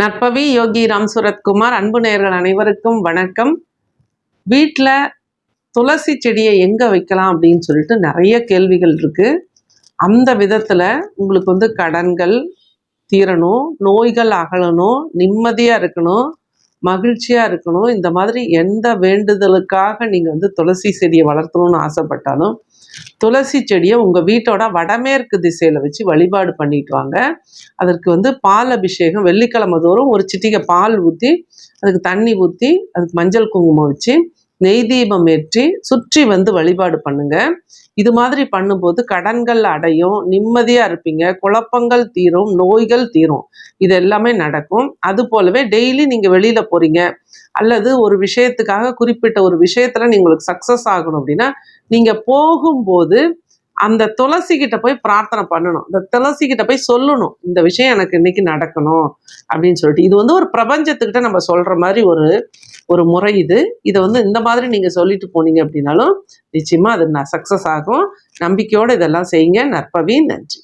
நற்பவி யோகி ராம் சுரத்குமார் அன்பு நேயர்கள் அனைவருக்கும் வணக்கம். வீட்டில் துளசி செடியை எங்கே வைக்கலாம் அப்படின்னு சொல்லிட்டு நிறைய கேள்விகள் இருக்குது அந்த விதத்தில் உங்களுக்கு வந்து கடன்கள் தீரணும் நோய்கள் அகலணும் நிம்மதியாக இருக்கணும். மகிழ்ச்சியாக இருக்கணும். இந்த மாதிரி எந்த வேண்டுதலுக்காக நீங்கள் வந்து துளசி செடியை வளர்த்தணும்னு ஆசைப்பட்டாலும் துளசி செடியை உங்கள் வீட்டோட வடமேற்கு திசையில் வச்சு வழிபாடு பண்ணிட்டு வாங்க. அதற்கு வந்து பால் அபிஷேகம் வெள்ளிக்கிழமை தோறும் ஒரு சிட்டிகை பால் ஊற்றி அதுக்கு தண்ணி ஊற்றி அதுக்கு மஞ்சள் குங்குமம் வச்சு நெய் தீபம் ஏற்றி சுற்றி வந்து வழிபாடு பண்ணுங்க. இது மாதிரி பண்ணும்போது கடன்கள் அடையும் நிம்மதியாக இருப்பீங்க குழப்பங்கள் தீரும் நோய்கள் தீரும். இது எல்லாமே நடக்கும். அது போலவே டெய்லி நீங்கள் வெளியில் போகிறீங்க அல்லது ஒரு விஷயத்துக்காக குறிப்பிட்ட ஒரு விஷயத்தில் நீங்களுக்கு சக்ஸஸ் ஆகணும் அப்படின்னா நீங்கள் போகும்போது அந்த துளசி கிட்ட போய் பிரார்த்தனை பண்ணணும். இந்த துளசி கிட்ட போய் சொல்லணும் இந்த விஷயம் எனக்கு இன்னைக்கு நடக்கணும் அப்படின்னு சொல்லிட்டு. இது வந்து ஒரு பிரபஞ்சத்துக்கிட்ட நம்ம சொல்ற மாதிரி ஒரு ஒரு முறை இது. இதை வந்து இந்த மாதிரி நீங்க சொல்லிட்டு போனீங்க அப்படின்னாலும் நிச்சயமா அது சக்சஸ் ஆகும். நம்பிக்கையோடு இதெல்லாம் செய்யுங்க. நற்பவி நன்றி.